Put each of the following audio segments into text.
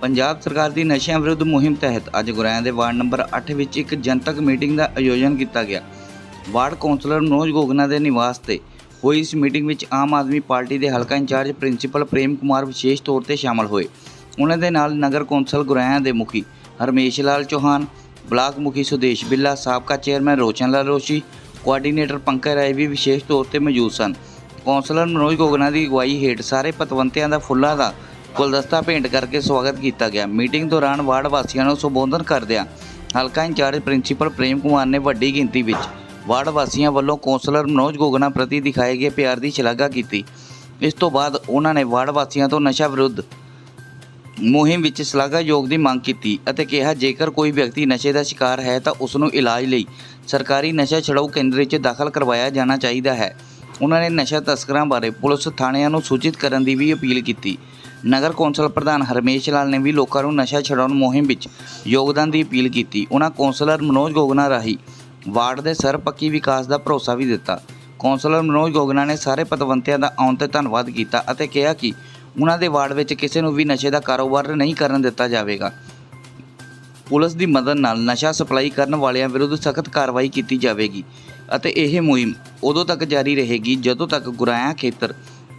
ਪੰਜਾਬ ਸਰਕਾਰ ਦੀ ਨਸ਼ਿਆਂ ਵਿਰੁੱਧ ਮੁਹਿੰਮ ਤਹਿਤ ਅੱਜ ਗੁਰਾਇਆਂ ਦੇ ਵਾਰਡ ਨੰਬਰ 8 ਵਿੱਚ ਇੱਕ ਜਨਤਕ ਮੀਟਿੰਗ ਦਾ ਆਯੋਜਨ ਕੀਤਾ ਗਿਆ। ਵਾਰਡ ਕੌਂਸਲਰ ਮਨੋਜ ਗੋਗਨਾ ਦੇ ਨਿਵਾਸ ਤੇ ਹੋਈ ਇਸ ਮੀਟਿੰਗ ਵਿੱਚ ਆਮ ਆਦਮੀ ਪਾਰਟੀ ਦੇ ਹਲਕਾ ਇੰਚਾਰਜ ਪ੍ਰਿੰਸੀਪਲ ਪ੍ਰੇਮ ਕੁਮਾਰ ਵਿਸ਼ੇਸ਼ ਤੌਰ ਤੇ ਸ਼ਾਮਲ ਹੋਏ। ਉਹਨਾਂ ਦੇ ਨਾਲ ਨਗਰ ਕੌਂਸਲ ਗੁਰਾਇਆਂ ਦੇ ਮੁਖੀ ਹਰਮੇਸ਼ ਲਾਲ ਚੌਹਾਨ, ਬਲਾਕ ਮੁਖੀ ਸੁਦੇਸ਼ ਬਿੱਲਾ, ਸਾਬਕਾ ਚੇਅਰਮੈਨ ਰੋਸ਼ਨ ਲਾਲ ਰੋਸ਼ੀ, ਕੋਆਰਡੀਨੇਟਰ ਪੰਕਜ ਰਾਏ ਵੀ ਵਿਸ਼ੇਸ਼ ਤੌਰ ਤੇ ਮੌਜੂਦ ਸਨ। ਕੌਂਸਲਰ ਮਨੋਜ ਗੋਗਨਾ ਦੀ ਅਗਵਾਈ ਹੇਠ ਸਾਰੇ ਪਤਵੰਤਿਆਂ ਦਾ ਫੁੱਲਾਂ ਦਾ ਗੁਲਦਸਤਾ ਭੇਂਟ ਕਰਕੇ ਸਵਾਗਤ ਕੀਤਾ ਗਿਆ। ਮੀਟਿੰਗ ਦੌਰਾਨ ਵਾਰਡ ਵਾਸੀਆਂ ਨੂੰ ਸੰਬੋਧਨ ਕਰਦਿਆਂ ਹਲਕਾ ਇੰਚਾਰਜ ਪ੍ਰਿੰਸੀਪਲ ਪ੍ਰੇਮ ਕੁਮਾਰ ਨੇ ਵੱਡੀ ਗਿਣਤੀ ਵਿੱਚ ਵਾਰਡ ਵਾਸੀਆਂ ਵੱਲੋਂ ਕੌਂਸਲਰ ਮਨੋਜ ਗੋਗਨਾ ਪ੍ਰਤੀ ਦਿਖਾਏ ਗਏ ਪਿਆਰ ਦੀ ਸ਼ਲਾਘਾ ਕੀਤੀ। ਇਸ ਤੋਂ ਬਾਅਦ ਉਹਨਾਂ ਨੇ ਵਾਰਡ ਵਾਸੀਆਂ ਤੋਂ ਨਸ਼ਾ ਵਿਰੁੱਧ ਮੁਹਿੰਮ ਵਿੱਚ ਸ਼ਲਾਘਾਯੋਗ ਦੀ ਮੰਗ ਕੀਤੀ ਅਤੇ ਕਿਹਾ, ਜੇਕਰ ਕੋਈ ਵਿਅਕਤੀ ਨਸ਼ੇ ਦਾ ਸ਼ਿਕਾਰ ਹੈ, ਤਾਂ ਉਸ ਨੂੰ ਇਲਾਜ ਲਈ ਸਰਕਾਰੀ ਨਸ਼ਾ ਛਡਾਊ ਕੇਂਦਰ ਵਿੱਚ ਦਾਖਲ ਕਰਵਾਇਆ ਜਾਣਾ ਚਾਹੀਦਾ ਹੈ। ਉਹਨਾਂ ਨੇ ਨਸ਼ਾ ਤਸਕਰਾਂ ਬਾਰੇ ਪੁਲਿਸ ਥਾਣਿਆਂ ਨੂੰ ਸੂਚਿਤ ਕਰਨ ਦੀ ਵੀ ਅਪੀਲ ਕੀਤੀ। ਨਗਰ ਕੌਂਸਲ ਪ੍ਰਧਾਨ ਹਰਮੇਸ਼ ਲਾਲ ਨੇ ਵੀ ਲੋਕਾਂ ਨੂੰ ਨਸ਼ਾ ਛਡਾਉਣ ਮੁਹਿੰਮ ਵਿੱਚ ਯੋਗਦਾਨ ਦੀ ਅਪੀਲ ਕੀਤੀ। ਉਹਨਾਂ ਕੌਂਸਲਰ ਮਨੋਜ ਗੋਗਨਾ ਰਾਹੀਂ ਵਾਰਡ ਦੇ ਸਰਪੱਕੀ ਵਿਕਾਸ ਦਾ ਭਰੋਸਾ ਵੀ ਦਿੱਤਾ। ਕੌਂਸਲਰ ਮਨੋਜ ਗੋਗਨਾ ਨੇ ਸਾਰੇ ਪਤਵੰਤਿਆਂ ਦਾ ਆਉਣ ਤੇ ਧੰਨਵਾਦ ਕੀਤਾ ਅਤੇ ਕਿਹਾ ਕਿ ਉਹਨਾਂ ਦੇ ਵਾਰਡ ਵਿੱਚ ਕਿਸੇ ਨੂੰ ਵੀ ਨਸ਼ੇ ਦਾ ਕਾਰੋਬਾਰ ਨਹੀਂ ਕਰਨ ਦਿੱਤਾ ਜਾਵੇਗਾ। ਪੁਲਿਸ ਦੀ ਮਦਦ ਨਾਲ ਨਸ਼ਾ ਸਪਲਾਈ ਕਰਨ ਵਾਲਿਆਂ ਵਿਰੁੱਧ ਸਖਤ ਕਾਰਵਾਈ ਕੀਤੀ ਜਾਵੇਗੀ ਅਤੇ ਇਹ ਮੁਹਿੰਮ ਉਦੋਂ ਤੱਕ ਜਾਰੀ ਰਹੇਗੀ ਜਦੋਂ ਤੱਕ ਗੁਰਾਇਆ ਖੇਤਰ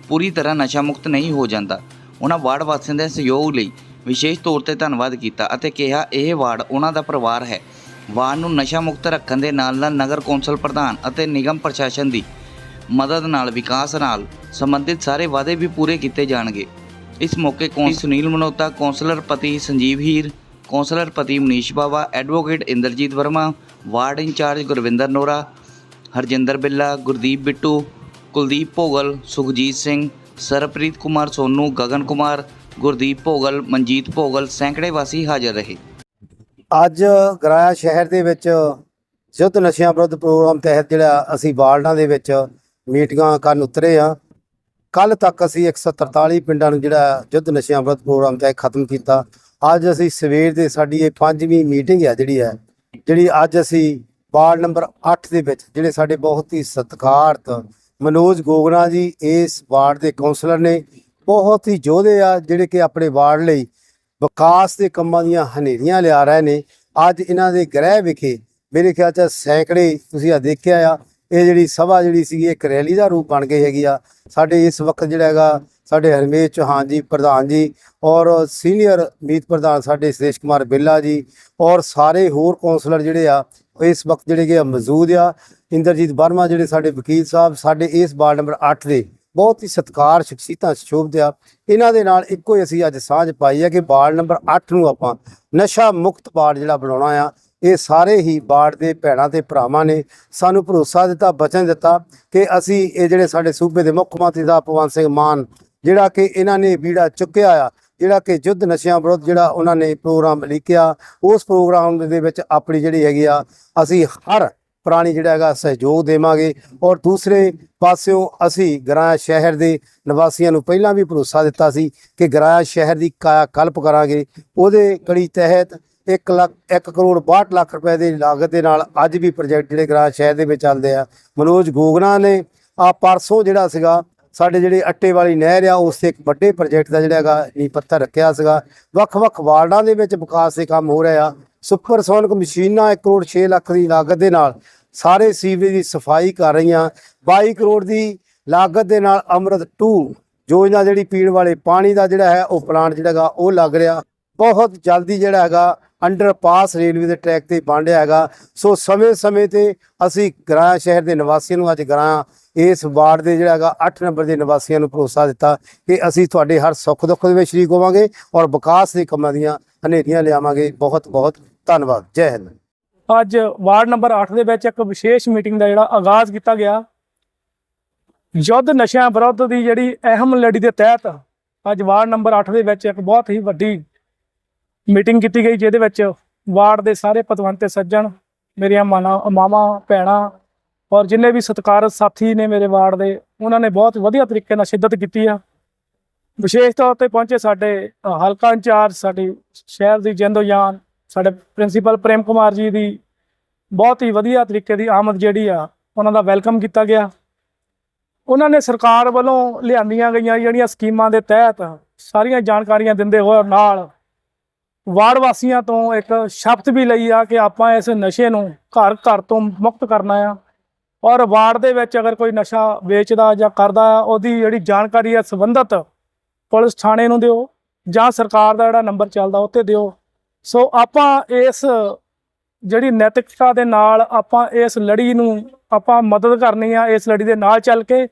ਪੂਰੀ ਤਰ੍ਹਾਂ ਨਸ਼ਾ ਮੁਕਤ ਨਹੀਂ ਹੋ ਜਾਂਦਾ। ਉਹਨਾਂ ਵਾਰਡ ਵਾਸੀਆਂ ਦੇ ਸਹਿਯੋਗ ਲਈ ਵਿਸ਼ੇਸ਼ ਤੌਰ ਤੇ ਧੰਨਵਾਦ ਕੀਤਾ ਅਤੇ ਕਿਹਾ ਇਹ ਵਾਰਡ ਉਹਨਾਂ ਦਾ ਪਰਿਵਾਰ ਹੈ। ਵਾਰਡ ਨੂੰ ਨਸ਼ਾ ਮੁਕਤ ਰੱਖਣ ਦੇ ਨਾਲ ਨਾਲ ਨਗਰ ਕੌਂਸਲ ਪ੍ਰਧਾਨ ਅਤੇ ਨਿਗਮ ਪ੍ਰਸ਼ਾਸਨ ਦੀ ਮਦਦ ਨਾਲ ਵਿਕਾਸ ਨਾਲ ਸੰਬੰਧਿਤ ਸਾਰੇ ਵਾਅਦੇ ਵੀ ਪੂਰੇ ਕੀਤੇ ਜਾਣਗੇ। ਇਸ ਮੌਕੇ ਕੌਂਸਲ ਸੁਨੀਲ ਮਨੋਤਾ ਕੌਂਸਲਰ ਪਤੀ ਸੰਜੀਵ ਹੀਰ ਕੌਂਸਲਰ ਪਤੀ Manish Bawa advocate Inderjit Verma ward incharge Gurvinder Nora Harjinder Billa Gurdeep Bittu Kuldeep Bhogal Sukhjit Singh Sarpreet Kumar, Sonu, Gagan Kumar, Gurdeep Bhogal, Manjit Bhogal ਸੈਂਕੜੇ ਵਾਸੀ ਹਾਜ਼ਰ ਰਹੇ। ਅੱਜ ਗਰਾਇਆ ਸ਼ਹਿਰ ਦੇ ਵਿੱਚ ਯੁੱਧ ਨਸ਼ਿਆਂ ਵਿਰੁੱਧ ਪ੍ਰੋਗਰਾਮ ਤਹਿਤ ਜਿਹੜਾ ਅਸੀਂ ਵਾਰਡਾਂ ਦੇ ਵਿੱਚ ਮੀਟਿੰਗਾਂ ਕਰਨ ਉਤਰੇ ਆ ਕੱਲ ਤੱਕ ਅਸੀਂ 143 ਪਿੰਡਾਂ ਨੂੰ ਜਿਹੜਾ ਯੁੱਧ ਨਸ਼ਿਆਂ ਵਿਰੁੱਧ ਪ੍ਰੋਗਰਾਮ ਤਹਿਤ ਖਤਮ ਕੀਤਾ। ਅੱਜ ਅਸੀਂ ਸਵੇਰ ਦੇ ਸਾਡੀ ਇਹ ਪੰਜਵੀਂ ਮੀਟਿੰਗ ਹੈ ਜਿਹੜੀ ਹੈ, ਜਿਹੜੀ ਅੱਜ ਅਸੀਂ ਵਾਰਡ ਨੰਬਰ 8 ਦੇ ਵਿੱਚ, ਜਿਹੜੇ ਸਾਡੇ ਬਹੁਤ ਹੀ ਸਤਿਕਾਰਤ ਮਨੋਜ ਗੋਗਨਾ ਜੀ, ਇਸ ਵਾਰਡ ਦੇ ਕਾਉਂਸਲਰ ਨੇ ਬਹੁਤ ਹੀ ਯੋਧੇ ਆ ਜਿਹੜੇ ਕਿ ਆਪਣੇ ਵਾਰਡ ਲਈ ਵਿਕਾਸ ਦੇ ਕੰਮਾਂ ਦੀਆਂ ਹਨੇਰੀਆਂ ਲਿਆ ਰਹੇ ਨੇ। ਅੱਜ ਇਹਨਾਂ ਦੇ ਗ੍ਰਹਿ ਵਿਖੇ ਮੇਰੇ ਖਿਆਲ ਚ ਸੈਂਕੜੇ ਤੁਸੀਂ ਆ ਦੇਖਿਆ ਆ, ਇਹ ਜਿਹੜੀ ਸਭਾ ਜਿਹੜੀ ਸੀ ਇੱਕ ਰੈਲੀ ਦਾ ਰੂਪ ਬਣ ਗਈ ਹੈਗੀ ਆ। ਸਾਡੇ ਇਸ ਵਕਤ ਜਿਹੜਾ ਹੈਗਾ, ਸਾਡੇ ਹਰਮੇਸ਼ ਚੌਹਾਨ ਜੀ, ਪ੍ਰਧਾਨ ਜੀ ਔਰ ਸੀਨੀਅਰ ਮੀਤ ਪ੍ਰਧਾਨ ਸਾਡੇ ਸੁਰੇਸ਼ ਕੁਮਾਰ ਬਿੱਲਾ ਜੀ ਔਰ ਸਾਰੇ ਹੋਰ ਕੌਂਸਲਰ ਜਿਹੜੇ ਆ ਇਸ ਵਕਤ ਜਿਹੜੇ ਕਿ ਮੌਜੂਦ ਆ। ਇੰਦਰਜੀਤ ਵਰਮਾ ਜਿਹੜੇ ਸਾਡੇ ਵਕੀਲ ਸਾਹਿਬ, ਸਾਡੇ ਇਸ ਵਾਰਡ ਨੰਬਰ 8 ਦੇ ਬਹੁਤ ਹੀ ਸਤਿਕਾਰ, ਸ਼ਖਸੀਅਤਾਂ, ਸ਼ੋਭਦੇ ਆ। ਇਹਨਾਂ ਦੇ ਨਾਲ ਇੱਕੋ ਹੀ ਅਸੀਂ ਅੱਜ ਸਾਂਝ ਪਾਈ ਹੈ ਕਿ ਵਾਰਡ ਨੰਬਰ 8 ਨੂੰ ਆਪਾਂ ਨਸ਼ਾ ਮੁਕਤ ਵਾਰਡ ਜਿਹੜਾ ਬਣਾਉਣਾ ਆ, ਇਹ ਸਾਰੇ ਹੀ ਵਾਰਡ ਦੇ ਭੈਣਾਂ ਤੇ ਭਰਾਵਾਂ ਨੇ ਸਾਨੂੰ ਭਰੋਸਾ ਦਿੱਤਾ, ਬਚਨ ਦਿੱਤਾ ਕਿ ਅਸੀਂ ਇਹ ਜਿਹੜੇ ਸਾਡੇ ਸੂਬੇ ਦੇ ਮੁੱਖ ਮੰਤਰੀ ਦਾ ਭਗਵੰਤ ਸਿੰਘ ਮਾਨ, ਜਿਹੜਾ ਕਿ ਇਹਨਾਂ ਨੇ ਬੀੜਾ ਚੁੱਕਿਆ ਆ ਜਿਹੜਾ ਕਿ ਯੁੱਧ ਨਸ਼ਿਆਂ ਵਿਰੁੱਧ ਜਿਹੜਾ ਉਹਨਾਂ ਨੇ ਪ੍ਰੋਗਰਾਮ ਲਿਖਿਆ, ਉਸ ਪ੍ਰੋਗਰਾਮ ਦੇ ਵਿੱਚ ਆਪਣੀ ਜਿਹੜੀ ਹੈਗੀ ਆ, ਅਸੀਂ ਹਰ ਪ੍ਰਾਣੀ ਜਿਹੜਾ ਹੈਗਾ ਸਹਿਯੋਗ ਦੇਵਾਂਗੇ ਔਰ ਦੂਸਰੇ ਪਾਸਿਓਂ ਅਸੀਂ ਗਰਾਇਆ ਸ਼ਹਿਰ ਦੇ ਨਿਵਾਸੀਆਂ ਨੂੰ ਪਹਿਲਾਂ ਵੀ ਭਰੋਸਾ ਦਿੱਤਾ ਸੀ ਕਿ ਗਰਾਇਆ ਸ਼ਹਿਰ ਦੀ ਕਾਇਆ ਕਲਪ ਕਰਾਂਗੇ। ਉਹਦੇ ਕੜੀ ਤਹਿਤ 1 ਲੱਖ 1 ਕਰੋੜ 62 ਲੱਖ ਰੁਪਏ ਦੀ ਲਾਗਤ ਦੇ ਨਾਲ ਅੱਜ ਵੀ ਪ੍ਰੋਜੈਕਟ ਜਿਹੜੇ ਗਰਾਇਆ ਸ਼ਹਿਰ ਦੇ ਵਿੱਚ ਚੱਲਦੇ ਆ। ਮਨੋਜ ਗੋਗਨਾ ਨੇ ਆ ਪਰਸੋਂ ਜਿਹੜਾ ਸੀਗਾ ਸਾਡੇ ਜਿਹੜੇ ਅੱਟੇ ਵਾਲੀ ਨਹਿਰ ਆ, ਉਸ ਤੇ ਇੱਕ ਵੱਡੇ ਪ੍ਰੋਜੈਕਟ ਦਾ ਜਿਹੜਾ ਹੈਗਾ ਨੀਂਹ ਪੱਥਰ ਰੱਖਿਆ ਸੀਗਾ। ਵੱਖ-ਵੱਖ ਵਾਰਡਾਂ ਦੇ ਵਿੱਚ ਵਿਕਾਸ ਦੇ ਕੰਮ ਹੋ ਰਿਹਾ ਆ। ਸੁਪਰਸੋਨਿਕ ਮਸ਼ੀਨਾਂ 1 ਕਰੋੜ 6 ਲੱਖ ਦੀ ਲਾਗਤ ਦੇ ਨਾਲ ਸਾਰੇ ਸੀਵਰੇਜ ਦੀ ਸਫ਼ਾਈ ਕਰ ਰਹੀਆਂ। 22 ਕਰੋੜ ਦੀ ਲਾਗਤ ਦੇ ਨਾਲ ਅੰਮ੍ਰਿਤ 2 ਯੋਜਨਾ ਜਿਹੜੀ ਪੀਣ ਵਾਲੇ ਪਾਣੀ ਦਾ ਜਿਹੜਾ ਹੈ, ਉਹ ਪਲਾਂਟ ਜਿਹੜਾ ਹੈਗਾ, ਉਹ ਲੱਗ ਰਿਹਾ। ਬਹੁਤ ਜਲਦੀ ਜਿਹੜਾ ਹੈਗਾ ਅੰਡਰਪਾਸ ਰੇਲਵੇ ਦੇ ਟਰੈਕ ਤੇ ਬਣ ਰਿਹਾ ਹੈਗਾ। ਸੋ ਸਮੇਂ-ਸਮੇਂ ਤੇ ਅਸੀਂ ਗਰਾਇਆ ਸ਼ਹਿਰ ਦੇ ਨਿਵਾਸੀਆਂ ਨੂੰ ਅੱਜ ਗਰਾਇਆ ਇਸ ਵਾਰਡ ਦੇ ਜਿਹੜਾ ਹੈਗਾ 8 ਨੰਬਰ ਦੇ ਨਿਵਾਸੀਆਂ ਨੂੰ ਭਰੋਸਾ ਦਿੱਤਾ ਕਿ ਅਸੀਂ ਤੁਹਾਡੇ ਹਰ ਸੁੱਖ ਦੁੱਖ ਦੇ ਵਿੱਚ ਸ਼ਰੀਕ ਹੋਵਾਂਗੇ ਔਰ ਵਿਕਾਸ ਦੇ ਕੰਮਾਂ ਦੀਆਂ ਹਨੇਰੀਆਂ ਲਿਆਵਾਂਗੇ। ਬਹੁਤ ਬਹੁਤ ਧੰਨਵਾਦ। ਜੈ ਹਿੰਦ। ਅੱਜ ਵਾਰਡ ਨੰਬਰ 8 ਦੇ ਵਿੱਚ ਇੱਕ ਵਿਸ਼ੇਸ਼ ਮੀਟਿੰਗ ਦਾ ਜਿਹੜਾ ਆਗਾਜ਼ ਕੀਤਾ ਗਿਆ। ਯੁੱਧ ਨਸ਼ਿਆਂ ਵਿਰੁੱਧ ਦੀ ਜਿਹੜੀ ਅਹਿਮ ਲੜੀ ਦੇ ਤਹਿਤ ਅੱਜ ਵਾਰਡ ਨੰਬਰ 8 ਦੇ ਵਿੱਚ ਇੱਕ ਬਹੁਤ ਹੀ ਵੱਡੀ ਮੀਟਿੰਗ ਕੀਤੀ ਗਈ ਜਿਹਦੇ ਵਿੱਚ ਵਾਰਡ ਦੇ ਸਾਰੇ ਪਤਵੰਤੇ ਸੱਜਣ, ਮੇਰੀਆਂ ਮਾਨਾ, ਮਾਵਾਂ, ਭੈਣਾਂ ਔਰ ਜਿੰਨੇ ਵੀ ਸਤਿਕਾਰਤ ਸਾਥੀ ਨੇ ਮੇਰੇ ਵਾਰਡ ਦੇ, ਉਹਨਾਂ ਨੇ ਬਹੁਤ ਵਧੀਆ ਤਰੀਕੇ ਨਾਲ ਸ਼ਿੱਦਤ ਕੀਤੀ ਆ। ਵਿਸ਼ੇਸ਼ ਤੌਰ ਤੇ ਪਹੁੰਚੇ ਸਾਡੇ ਹਲਕਾ ਇੰਚਾਰਜ, ਸਾਡੀ ਸ਼ਹਿਰ ਦੀ ਜਿੰਦੋ ਜਾਨ, ਸਾਡੇ ਪ੍ਰਿੰਸੀਪਲ ਪ੍ਰੇਮ ਕੁਮਾਰ ਜੀ ਦੀ ਬਹੁਤ ਹੀ ਵਧੀਆ ਤਰੀਕੇ ਦੀ ਆਮਦ ਜਿਹੜੀ ਆ, ਉਹਨਾਂ ਦਾ ਵੈਲਕਮ ਕੀਤਾ ਗਿਆ। ਉਹਨਾਂ ਨੇ ਸਰਕਾਰ ਵੱਲੋਂ ਲਿਆਂਦੀਆਂ ਗਈਆਂ ਜਿਹੜੀਆਂ ਸਕੀਮਾਂ ਦੇ ਤਹਿਤ ਸਾਰੀਆਂ ਜਾਣਕਾਰੀਆਂ ਦਿੰਦੇ ਹੋਏ ਨਾਲ ਵਾਰਡ ਵਾਸੀਆਂ ਤੋਂ ਇੱਕ ਸ਼ਬਦ ਵੀ ਲਈ ਆ ਕਿ ਆਪਾਂ ਇਸ ਨਸ਼ੇ ਨੂੰ ਘਰ ਘਰ ਤੋਂ ਮੁਕਤ ਕਰਨਾ ਆ। ਔਰ ਵਾਰਡ ਦੇ ਵਿੱਚ ਅਗਰ ਕੋਈ ਨਸ਼ਾ ਵੇਚਦਾ ਜਾਂ ਕਰਦਾ ਆ ਉਹਦੀ ਜਿਹੜੀ ਜਾਣਕਾਰੀ ਹੈ ਸੰਬੰਧਤ ਪੁਲਿਸ ਥਾਣੇ ਨੂੰ ਦਿਓ ਜਾਂ ਸਰਕਾਰ ਦਾ ਜਿਹੜਾ ਨੰਬਰ ਚੱਲਦਾ ਉੱਤੇ ਦਿਓ। ਸੋ ਆਪਾਂ ਇਸ ਜਿਹੜੀ ਨੈਤਿਕਤਾ ਦੇ ਨਾਲ ਆਪਾਂ ਇਸ ਲੜੀ ਨੂੰ ਆਪਾਂ ਮਦਦ ਕਰਨੀ ਆ, ਇਸ ਲੜੀ ਦੇ ਨਾਲ ਚੱਲ ਕੇ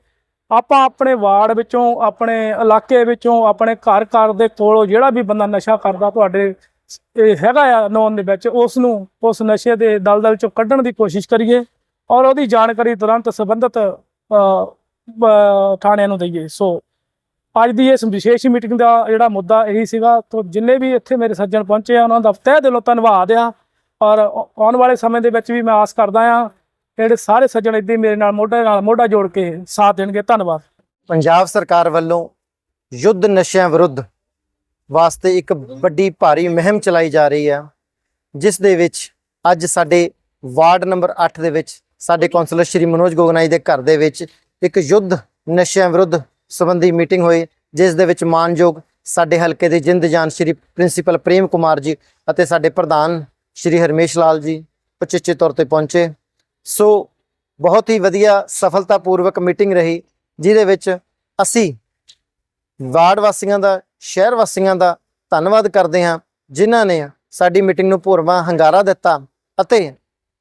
ਆਪਾਂ ਆਪਣੇ ਵਾਰਡ ਵਿੱਚੋਂ, ਆਪਣੇ ਇਲਾਕੇ ਵਿੱਚੋਂ, ਆਪਣੇ ਘਰ ਘਰ ਦੇ ਕੋਲੋਂ ਜਿਹੜਾ ਵੀ ਬੰਦਾ ਨਸ਼ਾ ਕਰਦਾ ਤੁਹਾਡੇ ਇਹ ਹੈਗਾ ਆ ਨੌਨ ਦੇ ਵਿੱਚ ਉਸ ਨੂੰ ਉਸ ਨਸ਼ੇ ਦੇ ਦਲਦਲ ਚੋਂ ਕੱਢਣ ਦੀ ਕੋਸ਼ਿਸ਼ ਕਰੀਏ ਔਰ ਉਹਦੀ ਜਾਣਕਾਰੀ ਤੁਰੰਤ ਸੰਬੰਧਿਤ ਥਾਣਿਆਂ ਨੂੰ ਦਈਏ। ਸੋ, ਅੱਜ ਦੀ ਇਸ ਵਿਸ਼ੇਸ਼ ਮੀਟਿੰਗ ਦਾ ਜਿਹੜਾ ਮੁੱਦਾ ਇਹੀ ਸੀਗਾ, ਤੋਂ ਜਿੰਨੇ ਵੀ ਇੱਥੇ ਮੇਰੇ ਸੱਜਣ ਪਹੁੰਚੇ ਆ, ਉਹਨਾਂ ਦਾ ਤਹਿ ਦਿਲੋਂ ਧੰਨਵਾਦ ਆ। ਔਰ ਆਉਣ ਵਾਲੇ ਸਮੇਂ ਦੇ ਵਿੱਚ ਵੀ ਮੈਂ ਆਸ ਕਰਦਾ ਆ ਜਿਹੜੇ ਸਾਰੇ ਸੱਜਣ ਇੱਦਾਂ ਮੇਰੇ ਨਾਲ ਮੋਢੇ ਨਾਲ ਮੋਢਾ ਜੋੜ ਕੇ ਸਾਥ ਦੇਣਗੇ, ਧੰਨਵਾਦ। ਪੰਜਾਬ ਸਰਕਾਰ ਵੱਲੋਂ ਯੁੱਧ ਨਸ਼ਿਆਂ ਵਿਰੁੱਧ ਵਾਸਤੇ ਇੱਕ ਵੱਡੀ ਭਾਰੀ ਮੁਹਿੰਮ ਚਲਾਈ ਜਾ ਰਹੀ ਹੈ, ਜਿਸ ਦੇ ਵਿੱਚ ਅੱਜ ਸਾਡੇ ਵਾਰਡ ਨੰਬਰ 8 ਦੇ ਵਿੱਚ ਸਾਡੇ ਕੌਂਸਲਰ ਸ਼੍ਰੀ ਮਨੋਜ ਗੋਗਨਾਈ ਦੇ ਘਰ ਦੇ ਵਿੱਚ ਇੱਕ ਯੁੱਧ ਨਸ਼ਿਆਂ ਵਿਰੁੱਧ ਸੰਬੰਧੀ ਮੀਟਿੰਗ ਹੋਈ, ਜਿਸ ਦੇ ਵਿੱਚ ਮਾਨਯੋਗ ਸਾਡੇ ਹਲਕੇ ਦੇ ਜਿੰਦ ਜਾਨ ਸ਼੍ਰੀ ਪ੍ਰਿੰਸੀਪਲ ਪ੍ਰੇਮ ਕੁਮਾਰ ਜੀ ਅਤੇ ਸਾਡੇ ਪ੍ਰਧਾਨ ਸ਼੍ਰੀ ਹਰਮੇਸ਼ ਲਾਲ ਜੀ ਉਚੇਚੇ ਤੌਰ ਤੇ ਪਹੁੰਚੇ। ਸੋ ਬਹੁਤ ਹੀ ਵਧੀਆ ਸਫਲਤਾਪੂਰਵਕ ਮੀਟਿੰਗ ਰਹੀ, ਜਿਹਦੇ ਵਿੱਚ ਅਸੀਂ ਵਾਰਡ ਵਾਸੀਆਂ ਦਾ, ਸ਼ਹਿਰ ਵਾਸੀਆਂ ਦਾ ਧੰਨਵਾਦ ਕਰਦੇ ਹਾਂ, ਜਿਨ੍ਹਾਂ ਨੇ ਸਾਡੀ ਮੀਟਿੰਗ ਨੂੰ ਭਰਵਾਂ ਹੰਗਾਰਾ ਦਿੱਤਾ ਅਤੇ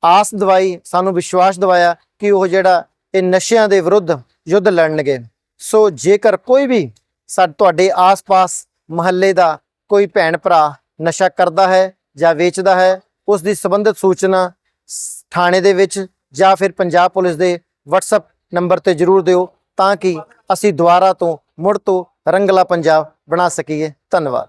ਆਸ ਦਵਾਈ, ਸਾਨੂੰ ਵਿਸ਼ਵਾਸ ਦਵਾਇਆ ਕਿ ਉਹ ਜਿਹੜਾ ਇਹ ਨਸ਼ਿਆਂ ਦੇ ਵਿਰੁੱਧ ਯੁੱਧ ਲੜਨਗੇ। ਸੋ ਜੇਕਰ ਕੋਈ ਵੀ ਸਾ, ਤੁਹਾਡੇ ਆਸ-ਪਾਸ ਮਹੱਲੇ ਦਾ ਕੋਈ ਭੈਣ ਭਰਾ ਨਸ਼ਾ ਕਰਦਾ ਹੈ ਜਾਂ ਵੇਚਦਾ ਹੈ, ਉਸ ਦੀ ਸੰਬੰਧਿਤ ਸੂਚਨਾ ਸ- ਥਾਣੇ ਦੇ ਵਿੱਚ ਜਾਂ ਫਿਰ ਪੰਜਾਬ ਪੁਲਿਸ ਦੇ WhatsApp ਨੰਬਰ ਤੇ ਜਰੂਰ ਦਿਓ ਤਾਂ ਕਿ ਅਸੀਂ ਦੁਬਾਰਾ ਤੋਂ ਮੁੜ ਤੋਂ ਰੰਗਲਾ ਪੰਜਾਬ ਬਣਾ ਸਕੀਏ। ਧੰਨਵਾਦ।